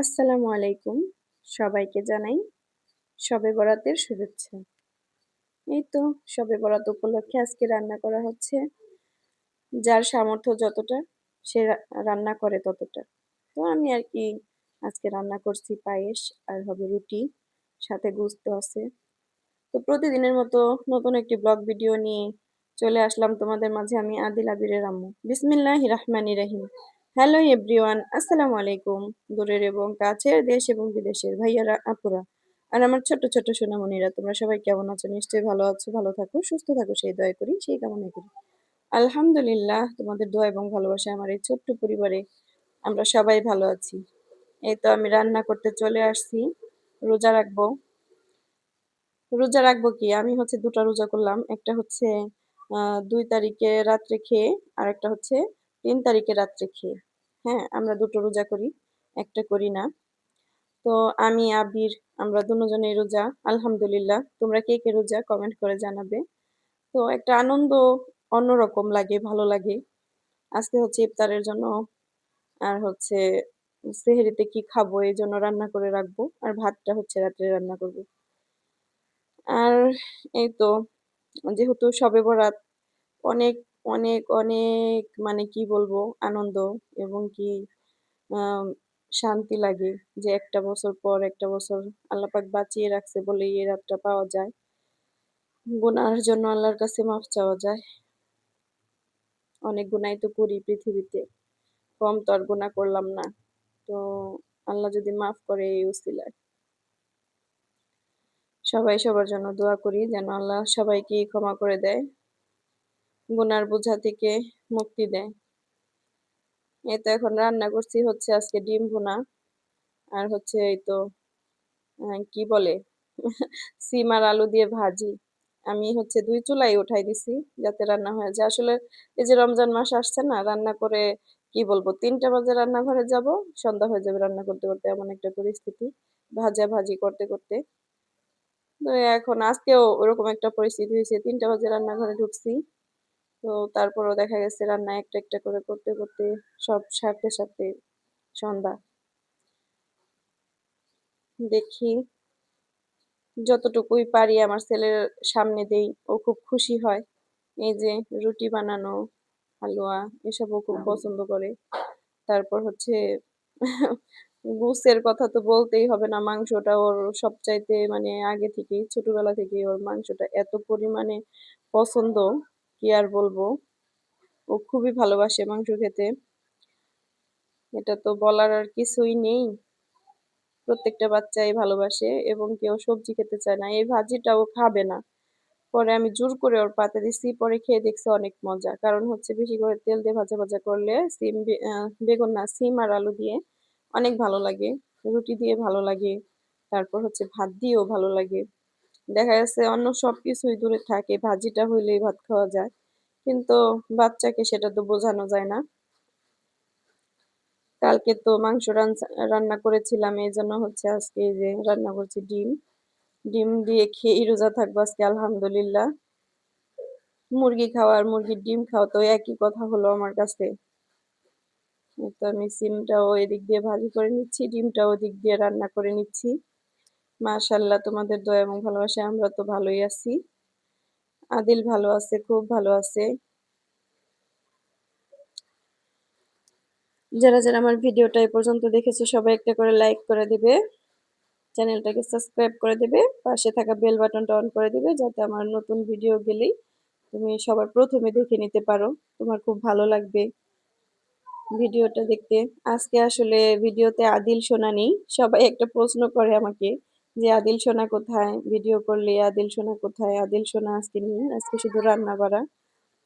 আসসালামু আলাইকুম। সবাইকে জানাই সবে বরাতের শুভেচ্ছা। এই তো সবে বরাত উপলক্ষে আজকে রান্না করা হচ্ছে। যার সামর্থ্য যতটা, সে রান্না করে ততটা। তো আমি আর কি আজকে রান্না করছি পায়েস আর হবে রুটি, সাথে গুস্ত আছে। তো প্রতিদিনের মতো নতুন একটি ব্লগ ভিডিও নিয়ে চলে আসলাম তোমাদের মাঝে আমি আদিল আবিরের আম্মু। বিসমিল্লাহ রহমানি রহিম। হ্যালো এভরিওয়ান, আসসালামু আলাইকুম। দূরের এবং কাছের দেশ এবং বিদেশের ভাইয়ারা, আপুরা আর আমার ছোট ছোট সোনামণিরা, তোমরা সবাই কেমন আছো? নিশ্চয়ই ভালো আছো, ভালো থাকো, সুস্থ থাকো, সেই দয়া করি, সেই কামনা করি। আলহামদুলিল্লাহ, তোমাদের দোয়া এবং ভালোবাসা আমার এই ছোট্ট পরিবারে আমরা সবাই ভালো আছি। এই তো আমি রান্না করতে চলে আসছি, রোজা রাখব। রোজা রাখব কি? আমি হচ্ছে দুটো রোজা করলাম, একটা হচ্ছে দুই তারিখে রাত্রে খেয়ে আর একটা হচ্ছে তিন তারিখে রাত্রে খেয়ে। হ্যাঁ আমরা দুটো রোজা করি, একটা করি না। তো আমি, আবির, আমরা দুজনেই রোজা, আলহামদুলিল্লাহ। তোমরা কে কে রোজা কমেন্ট করে জানাবে। তো একটা আনন্দ অন্যরকম লাগে, ভালো লাগে। আজকে হচ্ছে ইফতারের জন্য, আর হচ্ছে সেহেরিতে কি খাব, এই জন্য রান্না করে রাখব, আর ভাতটা হচ্ছে রাত্রে রান্না করব। আর এই তো, যেহেতু সবে বরাত, অনেক অনেক অনেক মানে কি বলব, আনন্দ এবং কি শান্তি লাগে যে একটা বছর পর একটা বছর আল্লাপাক বাঁচিয়ে রাখছে বলে এই রাতটা পাওয়া যায়। গুনার জন্য আল্লাহর কাছে মাফ চাওয়া যায়। অনেক গুনাই তো করি পৃথিবীতে, কম তো আর গুণা করলাম না। তো আল্লাহ যদি মাফ করে এই উসিলায়। সবাই সবার জন্য দোয়া করি যেন আল্লাহ সবাইকে ক্ষমা করে দেয়। গুনার বোঝা থেকে মুক্তি দেয়। এই তো এখন রান্না করছি হচ্ছে আজকে ডিম ভুনা। আর হচ্ছে এই তো কি বলে? সিম আর আলু দিয়ে ভাজি। আমি হচ্ছে দুই চুলাই উঠাই দিছি যাতে রান্না হয়ে। যায় আসলে এই যে রমজান মাস আসছে না, রান্না করে কি বলব? তিনটা বাজে রান্নাঘরে যাব, সন্ধ্যা হয়ে যাবে রান্না করতে করতে এমন একটা পরিস্থিতি। ভাজা ভাজি করতে করতে। তো এখন আজকেও ওরকম একটা পরিস্থিতি হয়েছে। তিনটা বাজে রান্নাঘরে ঢুকছি। তো তারপরও দেখা গেছে রান্না একটা একটা করে করতে করতে সব সারতে সারতে সন্ধ্যা। দেখি যতটুকুই পারি আমার ছেলের সামনে দেই ও খুব খুশি হয়। এই যে রুটি বানানো হালুয়া এসবও খুব পছন্দ করে। তারপর হচ্ছে গুসের কথা তো বলতেই হবে না মাংসটা ওর সবচাইতে মানে আগে থেকেই ছোটবেলা থেকে ওর মাংসটা এত পরিমাণে পছন্দ। কি আর বলব? ও খুবই ভালোবাসে মাংস খেতে। এটা তো বলার আর কিছুই নেই। প্রত্যেকটা বাচ্চাই ভালোবাসে এবং কেউ সবজি খেতে চায় না। এই ভাজিটাও খাবে না। পরে আমি জোর করে ওর পাতে দিছি, পরে খেয়ে দেখছি অনেক মজা। কারণ হচ্ছে বেশি করে তেল দিয়ে ভাজা ভাজা করলে সিম বেগুন না, সিম আর আলু দিয়ে অনেক ভালো লাগে। রুটি দিয়ে ভালো লাগে। তারপর হচ্ছে ভাত দিয়েও ভালো লাগে। দেখা যাচ্ছে অন্য সব কিছুই দূরে থাকে, ভাজিটা হইলেই ভাত খাওয়া যায়। কিন্তু বাচ্চাকে সেটা তো বোঝানো যায় না। কালকে তো মাংস রান্না করেছিলাম এই জন্য হচ্ছে আজকে যে রান্না করছি ডিম। ডিম দিয়ে খেয়ে রোজা থাকব আজকে, আলহামদুলিল্লাহ। মুরগি খাওয়া মুরগির ডিম খাওয়া তো একই কথা হলো আমার কাছে। তো আমি সিমটাও এদিক দিয়ে ভাজি করে নিচ্ছি, ডিমটাও ওদিক দিয়ে রান্না করে নিচ্ছি। মাশাল্লাহ তোমাদের দয়া এবং ভালোবাসা আমরা তো ভালোই আছি। আদিল ভালো আছে, খুব ভালো আছে। যারা যারা আমার ভিডিওটা এ পর্যন্ত দেখেছ, সবাই একটা করে লাইক করে দিবে। চ্যানেলটাকে সাবস্ক্রাইব করে দেবে। পাশে থাকা বেল বাটনটা অন করে দিবে, যাতে আমার নতুন ভিডিও গেলেই তুমি সবার প্রথমে দেখে নিতে পারো। তোমার খুব ভালো লাগবে ভিডিওটা দেখতে। আজকে আসলে ভিডিওতে আদিল সোনা নেই। সবাই একটা প্রশ্ন করে আমাকে যে আদিল সোনা কোথায়? ভিডিও করলে, আদিল সোনা কোথায়? আদিল সোনা আজকে নেই আজকে শুধু রান্না করা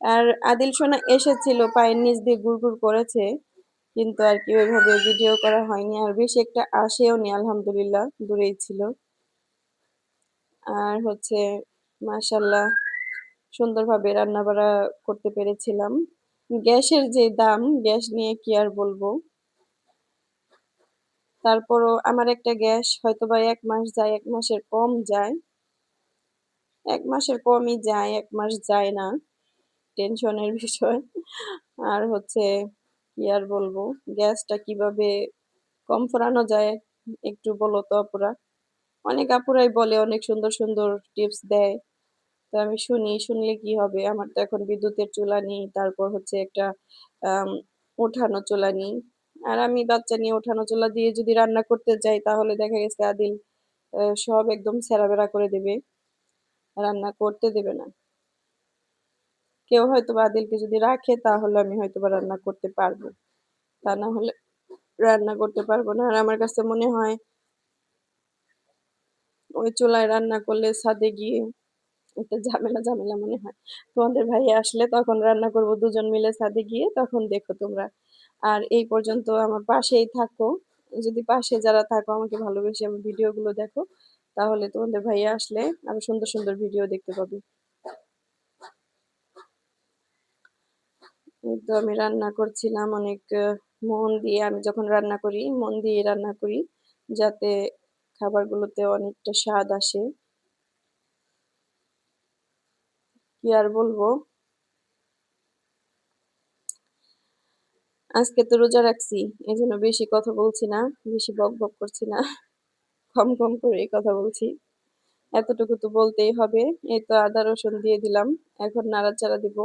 আর আদিল সোনা এসেছিল, পায়ের নিচ দিয়ে গুড় গুড় করেছে, কিন্তু আর কি ওইভাবে ভিডিও করা হয়নি। আর বেশি একটা আসেও নি, আলহামদুলিল্লাহ, দূরেই ছিল। আর হচ্ছে মাশাল্লাহ সুন্দরভাবে রান্না বাড়া করতে পেরেছিলাম। গ্যাসের যে দাম, গ্যাস নিয়ে কি আর বলব? তারপরও আমার একটা গ্যাস হয়তো বা এক মাস যায়, এক মাসের কম যায়। এক মাসের কমই যায়, এক মাস যায় না। টেনশনের বিষয়। আর হচ্ছে, কি আর বলব? গ্যাসটা কীভাবে কম ফোরানো যায়, একটু বলো তো আপুরা। অনেক আপুরাই বলে, অনেক সুন্দর সুন্দর টিপস দেয়। তো আমি শুনি, শুনলে কি হবে? আমার তো এখন বিদ্যুতের চুলা নেই তারপর হচ্ছে একটা উঠানো চুলা নেই আর আমি বাচ্চা নিয়ে ওঠানো চুলা দিয়ে যদি রান্না করতে যাই, তাহলে দেখা গেছে আদিল সব একদম ছেঁড়াবেড়া করে দেবে। রান্না করতে দেবে না। কেউ হয়তো বা আদিলকে যদি রাখে, তাহলে আমি হয়তো বা রান্না করতে পারব। তা না হলে রান্না করতে পারব না। আর আমার কাছে মনে হয়, ওই চুলায় রান্না করলে ছাদে গিয়ে একটা ঝামেলা ঝামেলা মনে হয়। তোমাদের ভাই আসলে তখন রান্না করব দুজন মিলে ছাদে গিয়ে, তখন দেখো তোমরা আর এই পর্যন্ত আমার পাশেই থাকো। যদি পাশে যারা থাকো, আমাকে ভালোবেসে আমার ভিডিওগুলো দেখো, তাহলে তোমাদের ভাইয়া আসলে আরও সুন্দর সুন্দর ভিডিও দেখতে পাবে। তো আমি রান্না করছিলাম অনেক মন দিয়ে। আমি যখন রান্না করি, মন দিয়ে রান্না করি, যাতে খাবারগুলোতে অনেকটা স্বাদ আসে। কি আর বলব? আজকে তো রোজা রাখছি এই জন্য বেশি কথা বলছি না, বেশি বক বক করছি না। কম কম করে কথা বলছি। এতটুকু তো বলতেই হবে, এই তো আদা রসুন দিয়ে দিলাম, এখন নাড়াচাড়া দিব।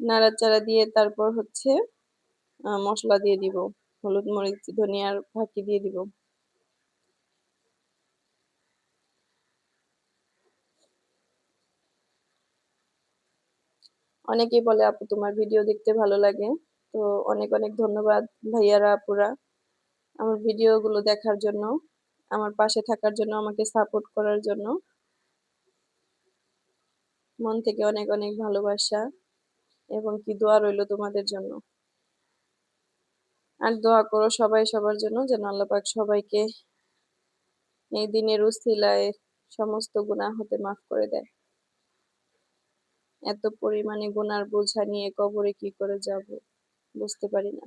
নাড়াচাড়া দিয়ে তারপর হচ্ছে মশলা দিয়ে দিব, হলুদ মরিচ, ধনিয়ার ফাঁকি দিয়ে দিব। অনেকেই বলে, আপু, তোমার ভিডিও দেখতে ভালো লাগে। তো অনেক অনেক ধন্যবাদ ভাইয়ারা, আপুরা। আমার ভিডিওগুলো দেখার জন্য, আমার পাশে থাকার জন্য, আমাকে সাপোর্ট করার জন্য। মন থেকে অনেক অনেক ভালোবাসা এবং কি দোয়া রইল তোমাদের জন্য। আর দোয়া করো সবাই সবার জন্য, যেন আল্লাহ পাক সবাইকে এই দিনের উসিলায় সমস্ত গুনাহ হতে মাফ করে দেয়। এত পরিমাণে গুনার বোঝা নিয়ে কবরে কি করে যাব? বুঝতে পারি না।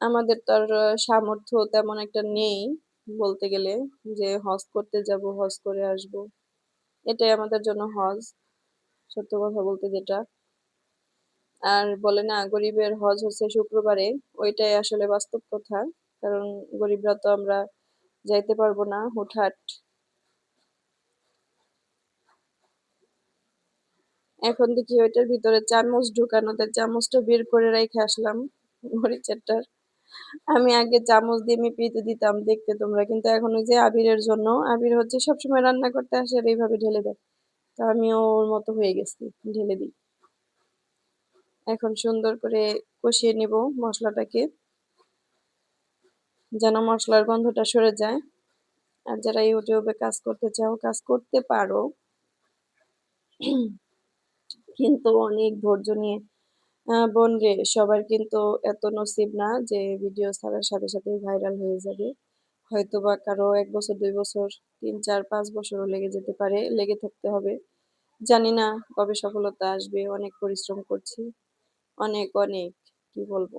আমাদের তো আর সামর্থ্য তেমন একটা নেই বলতে গেলে যে হজ করতে যাব, হজ করে আসব। এটাই আমাদের জন্য হজ, সত্য কথা বলতে যেটা। আর বলে না, গরিবের হজ হচ্ছে শুক্রবারে, ওইটাই আসলে বাস্তব কথা। কারণ গরিবরা তো আমরা যাইতে পারব না হুটহাট। এখন দেখি ওইটার ভিতরে চামচ ঢুকানোতে চামচটা বের করে রেখে আসলাম মরিচেরটার। আমি আগে চামচ দিয়ে মেপিয়ে দিতাম দেখতে তোমরা, কিন্তু এখন ওই যে আবিরের জন্য, আবির হচ্ছে সবসময় রান্না করতে আসে আর এইভাবে ঢেলে দেয়। তো আমিও ওর মতো হয়ে গেছি, ঢেলে দিই। এখন সুন্দর করে কষিয়ে নিব মশলাটাকে, যেন মশলার গন্ধটা সরে যায়। আর যারা ইউটিউবে কাজ করতে চাও, কাজ করতে পারো। কিন্তু অনেক ধৈর্য নিয়ে বোন রে সবার কিন্তু এত নসিব না যে ভিডিও ছাড়ার সাথে সাথে ভাইরাল হয়ে যাবে। হয়তো বা কারও এক বছর, দুই বছর, তিন, চার, পাঁচ বছরও লেগে যেতে পারে, লেগে থাকতে হবে। জানি না কবে সফলতা আসবে, অনেক পরিশ্রম করছি, অনেক অনেক, কি বলব?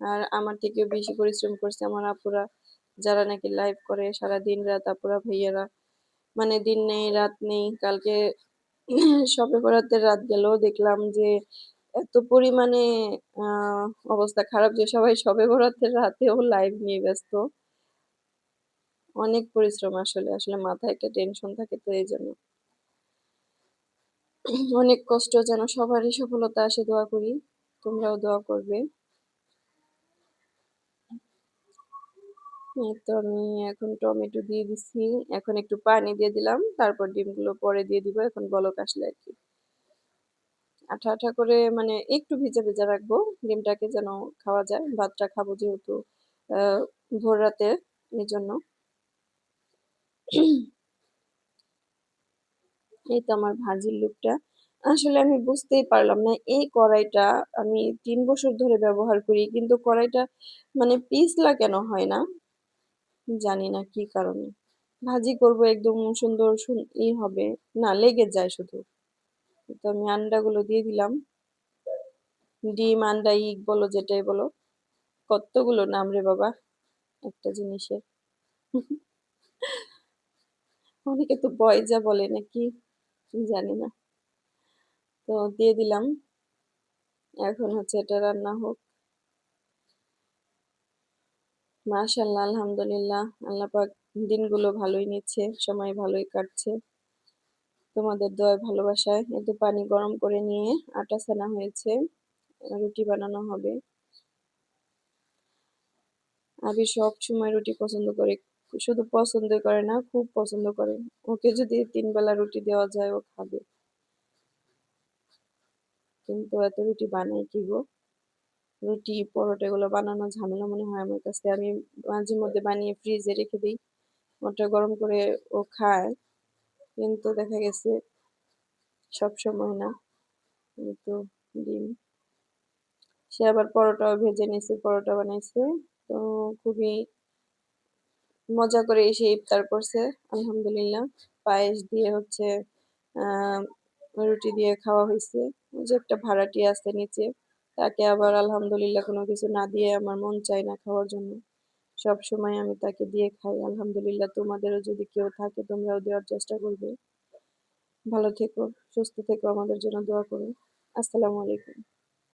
আর আমার থেকে বেশি পরিশ্রম করছে আমার আপুরা, যারা নাকি লাইভ করে সারা দিন রাত, আপুরা, ভাইয়ারা। মানে দিন নেই, রাত নেই, কালকে শবে বরাতের রাত গেল দেখলাম যে, এত পরিমাণে অবস্থা খারাপ যে, সবাই শবে বরাতের রাতেও লাইভ নিয়ে ব্যস্ত। অনেক পরিশ্রম আসলে আসলে মাথায় একটা টেনশন থাকে তো এই জন্য। অনেক কষ্ট যেন সবারই সফলতা আসে, দোয়া করি। তোমরাও দোয়া করবে। তো আমি এখন টমেটো দিয়ে দিছি। এখন একটু পানি দিয়ে দিলাম। তারপর ডিমগুলো পরে দিয়ে দিব। এখন বলক আসলে আর কি। আঠা আঠা করে মানে একটু ভিজা ভিজা রাখব। ডিমটাকে যেন খাওয়া যায়। ভাতটা খাব যেহেতু ভোর রাতে এই জন্য এই তো আমার ভাজির লুকটা। আসলে আমি বুঝতেই পারলাম না এই কড়াইটা আমি তিন বছর ধরে ব্যবহার করি। কিন্তু কড়াইটা মানে পিছলা কেন হয় না? জানি না কি কারণে। ভাজি করব একদম সুন্দর সুন- ই হবে। না, লেগে যায় শুধু। তো আমি আন্ডাগুলো দিয়ে দিলাম। ডিম, আন্ডা, ইগ বলো, যেটাই বলো। কতগুলো নাম রে বাবা? একটা জিনিসের। অনেকে তো বয়জা বলে নাকি? জানি না। তো দিয়ে দিলাম। এখন হচ্ছে এটা রান্না হোক। মাশাআল্লাহ, আলহামদুলিল্লাহ। আল্লাহ পাক দিনগুলো ভালোই নিচ্ছে, সময় ভালোই কাটছে। তোমাদের দোয়ায় ভালোবাসায় তো পানি গরম করে নিয়ে আটা ছানা হয়েছে। রুটি বানানো হবে। আবি সবসময় রুটি পছন্দ করে। শুধু পছন্দই করে না, খুব পছন্দ করে। ওকে যদি ৩ বেলা রুটি দেওয়া যায় ও খাবে। কিন্তু এত রুটি বানাই কি গো? রুটি, পরোটা এগুলো বানানো ঝামেলা মনে হয় আমার কাছে। আমি মাঝে মধ্যে বানিয়ে ফ্রিজে রেখে দিই ওটা গরম করে ও খায়। কিন্তু দেখা গেছে সবসময় না। এই তো ডিম। সে আবার পরোটাও ভেজে নিয়েছে পরোটা বানাইছে। তো খুবই মজা করে এসে ইফতার করছে আলহামদুলিল্লাহ। পায়েস দিয়ে হচ্ছে রুটি দিয়ে খাওয়া হয়েছে যে একটা ভাড়াটি আছে নিচে। তাকে আবার আলহামদুলিল্লাহ কোনো কিছু না দিয়ে আমার মন চায় না খাওয়ার জন্য। সব সময় আমি তাকে দিয়ে খাই। আলহামদুলিল্লাহ তোমাদেরও যদি কেউ থাকে তোমরাও দেওয়ার চেষ্টা করবে। ভালো থেকো, সুস্থ থেকো, আমাদের জন্য দোয়া করো। আসসালামু আলাইকুম।